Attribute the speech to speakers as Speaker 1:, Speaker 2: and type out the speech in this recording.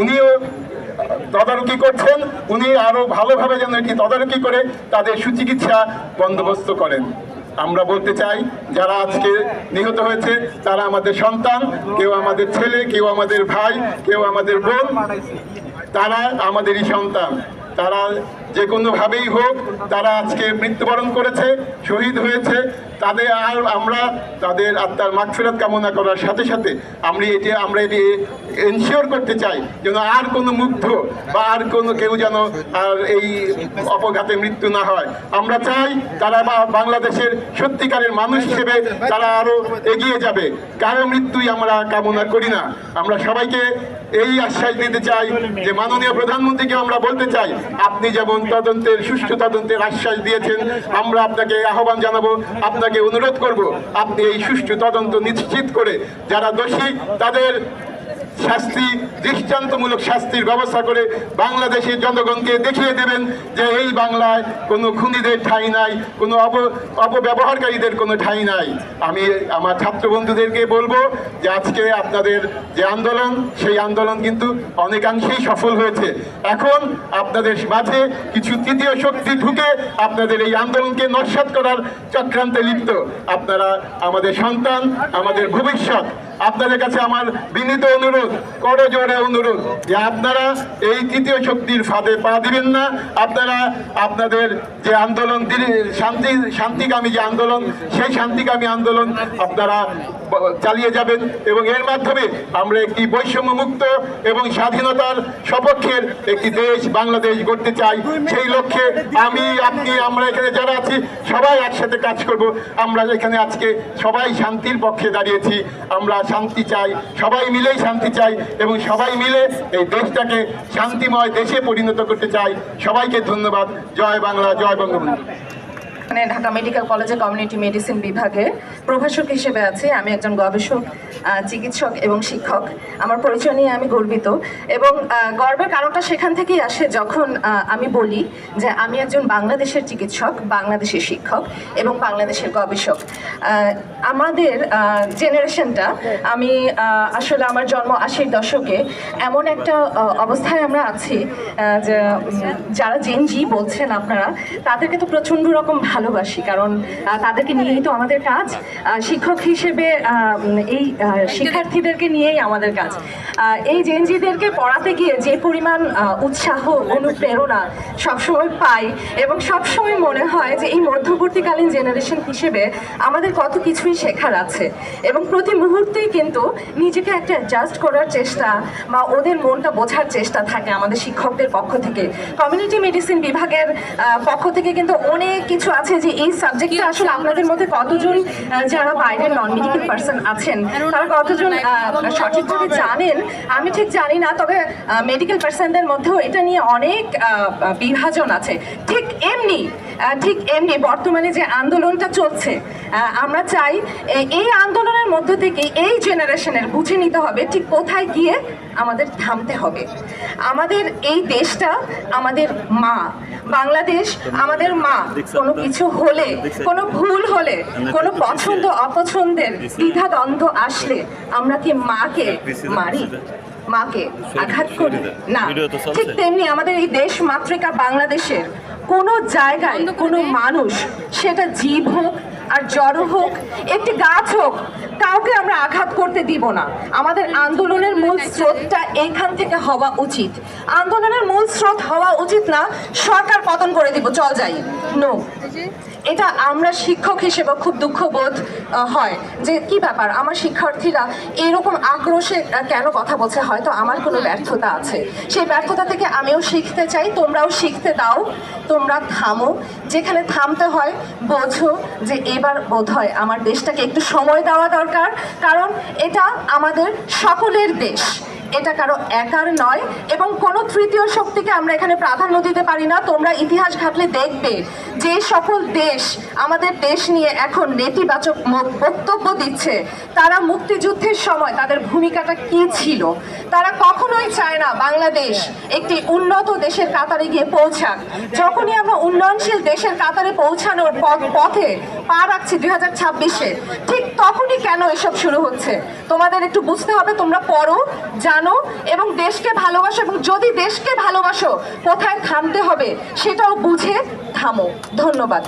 Speaker 1: উনিও তদারকি করছেন, উনি আরও ভালোভাবে যেন এটি তদারকি করে তাদের সুচিকিৎসা বন্দোবস্ত করেন। আমরা বলতে চাই, যারা আজকে নিহত হয়েছে, তারা আমাদের সন্তান, কেউ আমাদের ছেলে, কেউ আমাদের ভাই, কেউ আমাদের বোন, তারা আমাদেরই সন্তান। তারা যে কোনোভাবেই হোক, তারা আজকে মৃত্যুবরণ করেছে, শহীদ হয়েছে। তাদের আর আমরা, তাদের আত্মার মাগফিরাত কামনা করার সাথে সাথে আমরা এটি আমরা এটি এনশিওর করতে চাই যেন আর কোনো মুগ্ধ বা আর কোনো কেউ যেন আর এই অপঘাতে মৃত্যু না হয়। আমরা চাই তারা বাংলাদেশের সত্যিকারের মানুষ হিসেবে তারা আরও এগিয়ে যাবে। কারও মৃত্যুই আমরা কামনা করি না। আমরা সবাইকে এই আশ্বাস দিতে চাই যে মাননীয় প্রধানমন্ত্রীকে আমরা বলতে চাই, আপনি যেমন তদন্তের, সুষ্ঠু তদন্তের আশ্বাস দিয়েছেন। আমরা আপনাকে আহ্বান জানাব, আপনাকে অনুরোধ করব, আপনি এই সুষ্ঠু তদন্ত নিশ্চিত করে যারা দোষী, তাদের শাস্তি, দৃষ্টান্তমূলক শাস্তির ব্যবস্থা করে বাংলাদেশের জনগণকে দেখিয়ে দেবেন যে এই বাংলায় কোনো খুনিদের ঠাঁই নাই, কোনো অপ অপব্যবহারকারীদের কোনো ঠাঁই নাই। আমি আমার ছাত্র বন্ধুদেরকে বলব যে আজকে আপনাদের যে আন্দোলন, সেই আন্দোলন কিন্তু অনেকাংশেই সফল হয়েছে। এখন আপনাদের মাঝে কিছু তৃতীয় শক্তি ঢুকে আপনাদের এই আন্দোলনকে নস্বাত করার চক্রান্তে লিপ্ত। আপনারা আমাদের সন্তান, আমাদের ভবিষ্যৎ আপনাদের কাছে আমার বিনীত অনুরোধ, করজোড়ে অনুরোধ যে আপনারা এই তৃতীয় শক্তির ফাঁদে পা দিবেন না। আপনারা আপনাদের যে আন্দোলন দিলি- শান্তি, শান্তিকামী যে আন্দোলন, সেই শান্তিকামী আন্দোলন আপনারা চালিয়ে যাবেন এবং এর মাধ্যমে আমরা একটি বৈষম্য মুক্ত এবং স্বাধীনতার সপক্ষের একটি দেশ, বাংলাদেশ গড়তে চাই। সেই লক্ষ্যে আমি, আপনি, আমরা এখানে যারা আছি, সবাই একসাথে কাজ করব। আমরা এখানে আজকে সবাই শান্তির পক্ষে দাঁড়িয়েছি। আমরা শান্তি চাই, সবাই মিলেই শান্তি চাই এবং সবাই মিলে এই দেশটাকে শান্তিময় দেশে পরিণত করতে চাই। সবাইকে ধন্যবাদ। জয় বাংলা, জয় বঙ্গবন্ধু।
Speaker 2: মানে ঢাকা মেডিকেল কলেজে কমিউনিটি মেডিসিন বিভাগে প্রভাষক হিসেবে আছি। আমি একজন গবেষক চিকিৎসক এবং শিক্ষক। আমার পরিচয় নিয়ে আমি গর্বিত এবং গর্বের কারণটা সেখান থেকেই আসে যখন আমি বলি যে আমি একজন বাংলাদেশের চিকিৎসক, বাংলাদেশের শিক্ষক এবং বাংলাদেশের গবেষক। আমাদের জেনারেশনটা আমি আসলে আমার জন্ম আশির দশকে এমন একটা অবস্থায় আমরা আছি যারা জেন জি বলছেন আপনারা, তাদেরকে তো প্রচণ্ড রকম ভালোবাসি কারণ তাদেরকে নিয়েই তো আমাদের কাজ শিক্ষক হিসেবে এই শিক্ষার্থীদেরকে নিয়েই আমাদের কাজ। এই জেনজিদেরকে পড়াতে গিয়ে যে পরিমাণ উৎসাহ অনুপ্রেরণা সবসময় পাই এবং সবসময় মনে হয় যে এই মধ্যবর্তীকালীন জেনারেশন হিসেবে আমাদের কত কিছুই শেখার আছে। এবং প্রতি মুহূর্তেই কিন্তু নিজেকে একটা অ্যাডজাস্ট করার চেষ্টা বা ওদের মনটা বোঝার চেষ্টা থাকে আমাদের শিক্ষকদের পক্ষ থেকে। কমিউনিটি মেডিসিন বিভাগের পক্ষ থেকে কিন্তু অনেক কিছু আছে যে এই সাবজেক্টটা আসলে আপনাদের মধ্যে কতজন যারা বাইরের নন মেডিকেল পার্সন আছেন তারা কতজন সঠিকভাবে জানেন আমি ঠিক জানি না, তবে মেডিকেল পার্সনদের মধ্যেও এটা নিয়ে অনেক বিভাজন আছে। ঠিক এমনি ঠিক এমনি বর্তমানে যে আন্দোলনটা চলছে আমরা চাই এই আন্দোলনের মধ্য থেকে এই জেনারেশনের বুঝে নিতে হবে ঠিক কোথায় গিয়ে আমাদের থামতে হবে। আমাদের এই দেশটা আমাদের মা বাংলাদেশ আমাদের মা। কোনো কিছু হলে কোনো ভুল হলে কোনো পছন্দ অপছন্দের দ্বিধা দ্বন্দ্ব আসলে আমরা কি মাকে মারি? মাকে আঘাত করি? না। ঠিক তেমনি আমাদের এই দেশ মাতৃকা বাংলাদেশের কোনো জায়গায় কোনো মানুষ সেটা জীব হোক আর জড় হোক, একটি গাছ হোক, কাউকে আমরা আঘাত করতে দিব না। আমাদের আন্দোলনের মূল স্রোতটা এইখান থেকে হওয়া উচিত। আন্দোলনের মূল স্রোত হওয়া উচিত না, সরকার পতন করে দিব, চল যাই। নো এটা আমরা শিক্ষক হিসেবে খুব দুঃখবোধ হয়। যে কি ব্যাপার? আমার শিক্ষার্থীরা এরকম আক্রোশে কেন কথা বলছে? হয়তো আমার কোনো ব্যর্থতা আছে। সেই ব্যর্থতা থেকে আমিও শিখতে চাই, তোমরাও শিখতে দাও, তোমরা থামো। যেখানে থামতে হয়, বোঝো যে এবার বোধ হয় আমার দেশটাকে একটু সময় দেওয়া দরকার, কারণ এটা আমাদের সকলের দেশ। এটা কারও একার নয়, এবং কোনো তৃতীয় শক্তিকে আমরা এখানে প্রাধান্য দিতে পারি না। তোমরা ইতিহাস ঘাটলে দেখবে যে সকল দেশ আমাদের দেশ নিয়ে এখন নেতিবাচক বক্তব্য দিচ্ছে। তারা মুক্তিযুদ্ধের সময় তাদের ভূমিকাটা কি ছিল? তারা কখনোই চায় না বাংলাদেশ একটি উন্নত দেশের কাতারে গিয়ে পৌঁছাক। যখনই আমরা উন্নয়নশীল দেশের কাতারে পৌঁছানোর পথ- পা রাখছি দুই হাজার ছাব্বিশে। ঠিক তখনই কেন এসব শুরু হচ্ছে? তোমাদের একটু বুঝতে হবে, তোমরা পড়ো, জানো, এবং দেশকে ভালোবাসো, এবং যদি দেশকে ভালোবাসো, কোথায় থামতে হবে সেটাও বুঝে থামো। ধন্যবাদ।